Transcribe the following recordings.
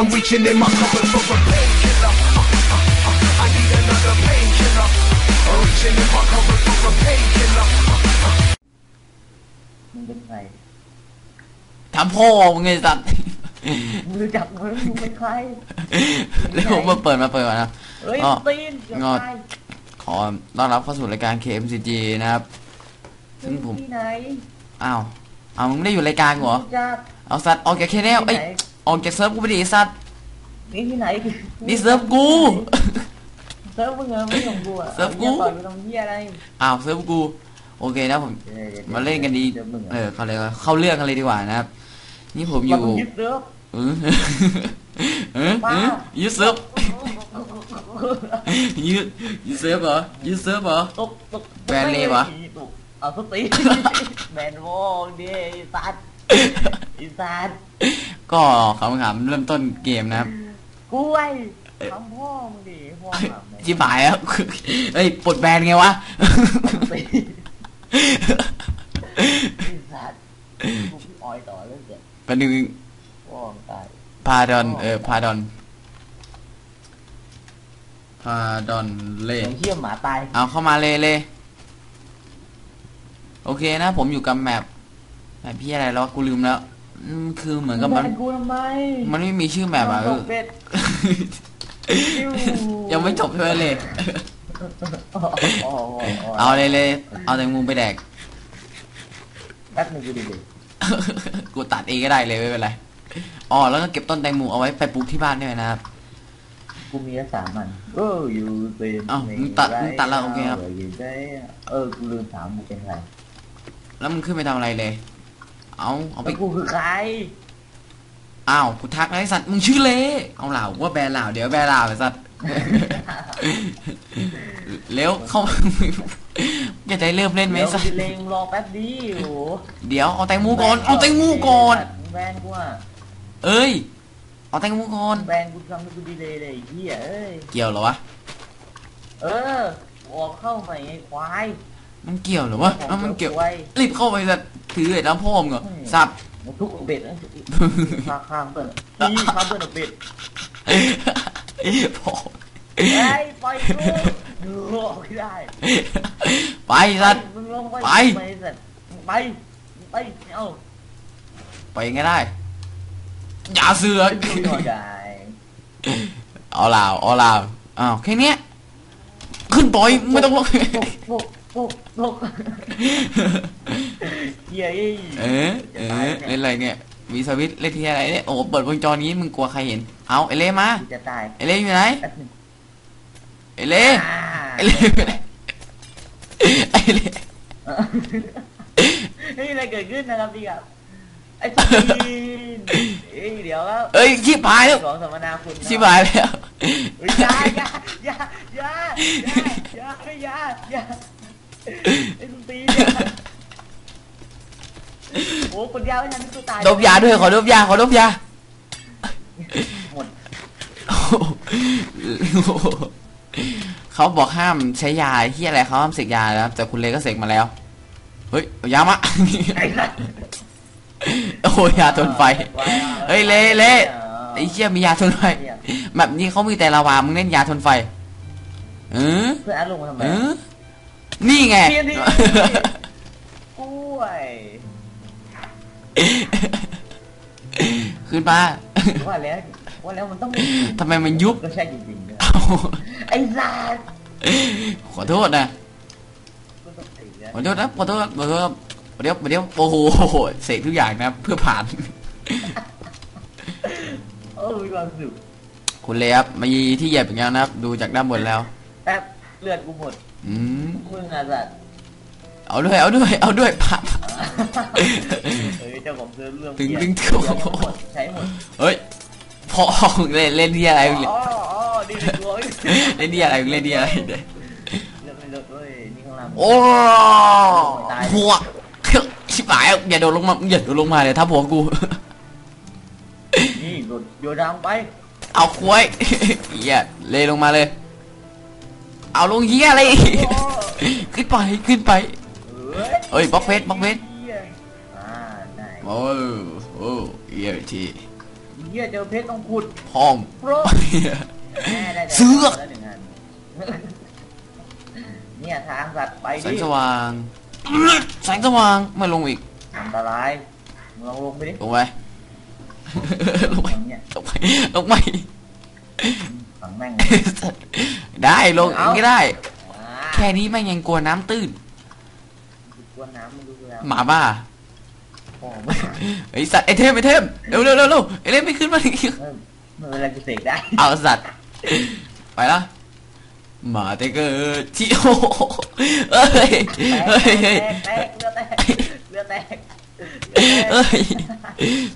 I'm reaching in my cupboard for a painkiller. มึงเป็นใครทำพ่อมึงไงสัตว์ มึงรู้จักมึงมึงเป็นใครแล้วผมมาเปิดมาเปิดก่อนนะ เฮ้ยอ๋อ ตีนเกือบงอตายขอต้อนรับเข้าสู่รายการ KMCG นะครับ ซึ่งผม ที่ไหนอ้าวอ้าวมึงไม่ได้อยู่รายการกูเหรอ รู้จักเอาสัตว์ออกจากแค่แนวเอ้ยที่ไหนออกจากเซิร์ฟกูไปดิไอ้สัตว์ นี่ที่ไหนนี่เซิร์ฟกู เซิร์ฟมึงเหรอไม่ของกูอะเซิร์ฟกูอาหี้ยต่อยกูทำเหี้ยอะไรอ้าวเซิร์ฟกู โอเคนะผม มาเล่นกันดีเซิร์ฟมึงเออะอเขาเลยกว่าเข้าเรื่องกันเลยดีกว่านะครับ นี่ผมอยู่มึงยึดเซิร์ฟเออเออเออยูเซิร์ฟยูยูเซิร์ฟเหรอยูเซิร์ฟเหรอ ตกตกแบนเลยวะ ตกเอาสตีแบนโวงดิไอ้สัตว์ไอ้สัตว์ก็ขำๆเริ่มต้นเกมนะครับ กล้วย ทำพ่อมึงดิพ่อหมาแม่ชิบหายแล้วเฮ้ยปลดแบนไงวะตีไอ้สัตว์กูพี่ออยต่อเรื่องเด็กประนึงพ่อมึงตายพาดอนเออพาดอนพาดอนเล่เดี๋ยวเชี่ยหมาตายเอาเข้ามาเลยเลยโอเคนะ ผมอยู่กับแมปแมปพี่อะไรแล้ววะกูลืมแล้วอืมคือเหมือนกับมันแบกูทำไมมันไม่มีชื่อแมปอะตกเป็ด ยังไม่จบเลยเลยอ๋ออ๋ออ๋อเอาเลยเลยเอาแตงโมไปแดกแป๊บหนึงกูดิดิกูตัดเองก็ได้เลยไม่เป็นไรอ๋อแล้วก็เก็บต้นแตงโมเอาไว้ไปปลูกที่บ้านด้วยนะครับกูมีแค่สามอันเอออยู่เป็นอ้าวมึงตัดมึงตัดแล้วโอเคครับอยู่ได้เออกูลืมถามกูเป็นใครแล้วมึงขึ้นไปทำอะไรเลย เอาเอาไปแล้วกูคือใคร อ้าวกูทักไอ้สัตว์มึงชื่อเละเอาเหล่าว่าแบรนด์เหล่าเดี๋ยวแบรนด์เหล่าไอ้สัตว์เร็วเข้าจะได้เริ่มเล่นไหมเดี๋ยวสัตกูว์เลงรอแป๊บดีโอ้โหเดี๋ยวเอาแตงโมก่อนเอาแตงโมก่อนแบนกูอะเอ้ยเอาแตงโมก่อนแบนกูทำให้กูดีเลยเลยไอ้เหี้ยเอ้ยเกี่ยวเหรอวะเออออกเข้าไปไอ้ควายมันเกี่ยวเหรอวะเอ้ามันเกี่ยวไว้รีบเข้าไปสัตว์ถือไอ้น้ำพ่อมงเหรอสั บมันทุกเบ็ดนะข้างข้างเปิดนี่ข้างเปิดเบ็ดพ่อไอ้ยปล่อยกูโอ้ไม่ได้ ไปสัตว์มึงลงไปไปไปสัตว์ไปไปเอ้าไปยังไงได้อย่าเสือกไม่ได้เอาลาวเอาลาวอ้าวแค่เนี้ยขึ้นปล่อยไม่ต้องลง ปกปกปกเหี้ยเออเออเล่นอะไรเนี่ยมีสวิตช์เล่นที่อะไรเนี่ยโอ้โหเปิดวงจรนี้มึงกลัวใครเห็น เอาไอเล่มากูจะตายไอเล่อยู่ไหนแป๊บนึงไอเล่อ่าไอเล่อยู่ไหนไอเล่นี่อะไรเกิดขึ้นนะครับพี่ครับไอ้สตีนเอ้ยเดี๋ยวครับเอ้ยชิบหายแล้วของสัมมนาคุณครับชิบหายแล้วเฮ้ยอยาอยาอยาอยาอยาอยาอยา ไอ้สตีนอยาโอ้คนยาวไม่ทันที่กูตายดมยาด้วยขอดมยาขอดมยาหมดโอ้โหเขาบอกห้ามใช้ยาที่อะไรเขาห้ามเสกยานะครับแต่คุณเลก็เสกมาแล้ว เฮ้ยเอายามาไอ้สัสโอ้ยยาทนไฟ เฮ้ยเละเละ ไอ้เชี่ยมียาทนไฟแบบนี้เขามีแต่ลาวามึงเล่นยาทนไฟเออเพื่อนอัดลงมาทำไมเออ นี่ไง เทียนทีกล้วยขึ้นมาว่าแล้วว่าแล้วมันต้องทำไมมันยุบก็ใช่จริงๆนะเอ้าไอ้สัสขอโทษนะกูต้องตีนะขอโทษนะขอโทษขอโทษเดี๋ยวเดี๋ยวโอ้โหเสกทุกอย่างนะ เพื่อผ่านโอ้มีความสุขคุณเลยครับมีที่เหยียบอย่างเงี้ยนะครับ ดูจากด้านบนแล้วแป๊บเลือดกูหมด อืม มึงอะสัสเอาด้วยเอาด้วยเอาด้วยผ่านเฮ้ยเจ้าของเซิร์ฟเรื่องตึงเหี้ยตึงเดี๋ยวหมดใช้หมดเฮ้ยพอเล่นเล่นที่อะไรอ๋ออ๋อดีเลยกูเล่นที่อะไรเล่นที่อะไรเลือดเลิศเว้ยนี่ข้างล่างโอ้หัวชิบหายอย่าโดนลงมาอย่าโดนลงมาเลยถ้าหัวกูนี่โดดโยนดาวไปเอาควายเหี้ยเลยลงมาเลย เอาลงเหี้ยอะไรโอ้ขึ้นไปขึ้นไปเอ้ยเอ้ยบล็อกเฟสบล็อกเฟสเหี้ยอ่าได้โอ้โอ้เหี้ยทีเหี้ยเจอเพชรต้องขุดพร้อมโปรแม่ได้แต่เสือกแล้วหนึ่งอันเนี่ยทางสัตว์ไปแสดิงสว่างแสงสว่างไม่ลงอีกอันตรายมึงลองลงไปดิลงไปลงไปเนี่ยลงไปลงไปฝังแม่ง ได้ลงเองก็ได้อ่าแค่นี้แม่งยังกลัวน้ำตื้นกูกลัวน้ำมึงดูแล้วหมาบ้าโอ้ไม่ไอสัตว์ไอเทมไอเทมเร็วเร็วเร็วเร็วไอเทมไม่ขึ้นมาอีกไม่เป็นไรกูเสกได้เอาสัตว์ไปละหมาเตเกอร์ที่โอ้โหเอ้ยแตกเอ้ยแตเอ้ยกแตกเลือดแตกเลือดแตกเอ้ย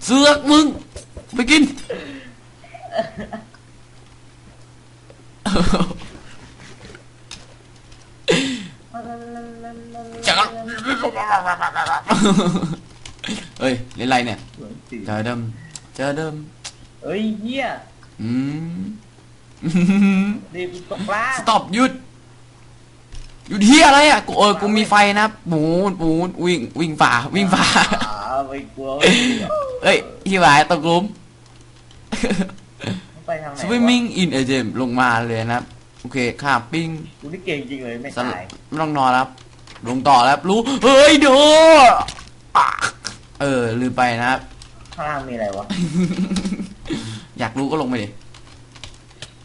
เสือกมึงไปกิน จังเอ้ยเล่นไรเนี่ยเจอเดิมเจอเดิมเอ้ยเหี้ยอืมรีบตกปลาสต็อปหยุดหยุดที่อะไรอะกูเออกูมีไฟนะปูนปูนวิ่งวิ่งฝ่าวิ่งฝ่าอ่าไม่กลัวเว้ยเอ้ยที่หวายตกหลุมไปทางไหนสวะวิมมิ่งอินเอเจมลงมาเลยนะครับ โอเคข้ามปิ้งกูนี่เก่งจริงเลยไม่สลตายไม่ต้องนอนแล้วลงต่อแล้วรู้ เฮ้ยเดูเออลืมไปนะครับ ข้างล่างมีอะไรวะ อยากรู้ก็ลงไปดิ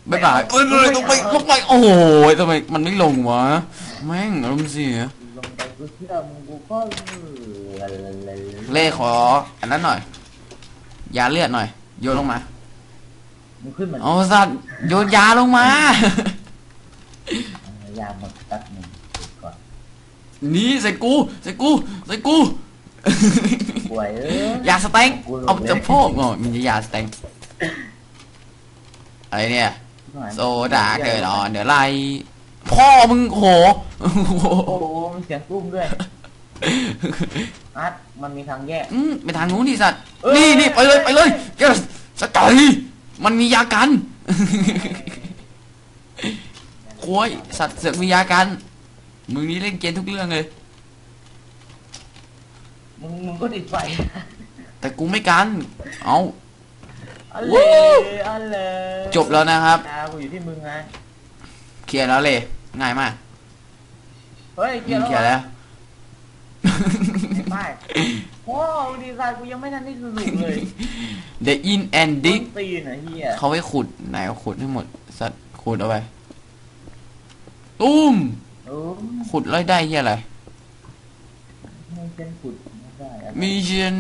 บ๊ายบายเอ้ยเลยลงไปลงไปโอ้โหทำไมมันไม่ลงวะ แม่งอารมณ์เสียลงไปกูเชื่อมึงกูก็เออเล่ขอ อันนั้นหน่อย ยาเลือดหน่อย โยนลงมา มึงขึ้นมาเอาสัตว์โยนยาลงมายาม หมดแป๊บหนึงก่อนนี่ใส่กูใส่กูใส่กูป่วยเอ้ยยาสเต็งกูลงเอาเลยจะโพกอ๋อมันจะยาสเต็งอะไรเนี่ยโซดาเกิดอ่อนเดี๋ยวไล่พ่อมึงโหโอ้โหมันเสียงตุ้มด้วยอาร์ตมันมีทางแยกอืมไปทางนู้นดิสัตว์เอ้ยนี่นี่ไปเลยไปเลยเยสสกายมันมียากัน โอ้ยสัตว์เสือกมียากัน มึงนี่เล่นเกมทุกเรื่องเลย มึงมึงก็ติดไฟแต่กูไม่กัน เอาอะไรวู้อะไรจบแล้วนะครับ ตากูอยู่ที่มึงไงเคลียร์แล้วเลย ง่ายมากเฮ้ยเกียร์เคลียร์แล้แล้ววไม่โอ้ดีไซน์กูยังไม่ทันได้สนุกเลย The in and dig ต้นตีนอะเฮียเขาไว้ขุดไหนเอาขุดให้หมด สัตว์ขุดเอาไป ตุ้มเออขุดแล้วได้เหี้ยอะไร ไม่เป็นขุดไม่ได้อะมีเชียน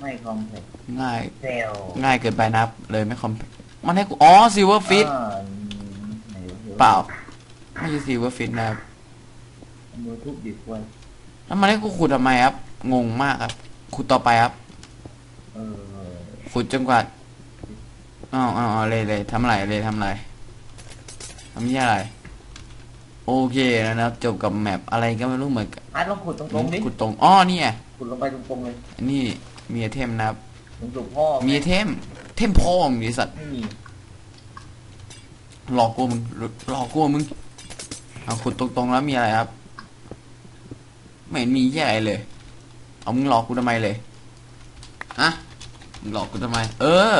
ไม่คอมเพล็กซ์ง่าย เซลล์ง่ายเกินไปนับเลยไม่คอมมันให้กูอ๋อซิลเวอร์ฟิตอ่าไหนวะเปล่า ไม่ใช่ซิลเวอร์ฟิตนะครับมือทุบดิบไว้แล้วมันให้กูขุดทำไมครับ งงมากครับ ขุดต่อไปครับ เออขุดจนกว่าอ้าวอ้าวอ้าวเลยเลยทำอะไรเลยทำอะไร ทำยี่อะไร โอเคนะครับ จบกับแมปอะไรก็ไม่รู้เหมือนกันอาร์ตลองขุดตรงๆดิขุดตรงอ๋อนี่ไงขุดลงไปตรงๆเลยอันนี่มีไอเทมนะครับตรงจุดพ่อมีไอเทม เทมพ่อมึงดิสัตว์ไม่มีหลอกกูมึงหลอกกูมึงเอาขุดตรงๆแล้วมีอะไรครับ ไม่เห็นมีแย่อะไรเลย เอามึงหลอกกูทำไมเลยอะมึงหลอกกูทำไม เออ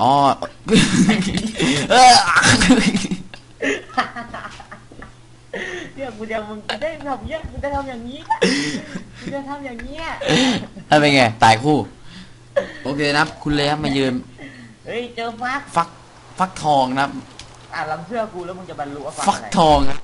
อ๋อเออ เนี่ยกูจะมึงกูได้ทำเนี้ยกูจะทำอย่างนี้กูจะทำอย่างเนี้ยถ้าเป็นไงตายคู่ โอเคนะครับคุณเลยครับมายืนเฮ้ยเจอฟักฟักฟักทองนะครับอ่านลำเสื้อกูแล้วมึงจะบรรลุว่าฟักฟักอะไร ทองครับ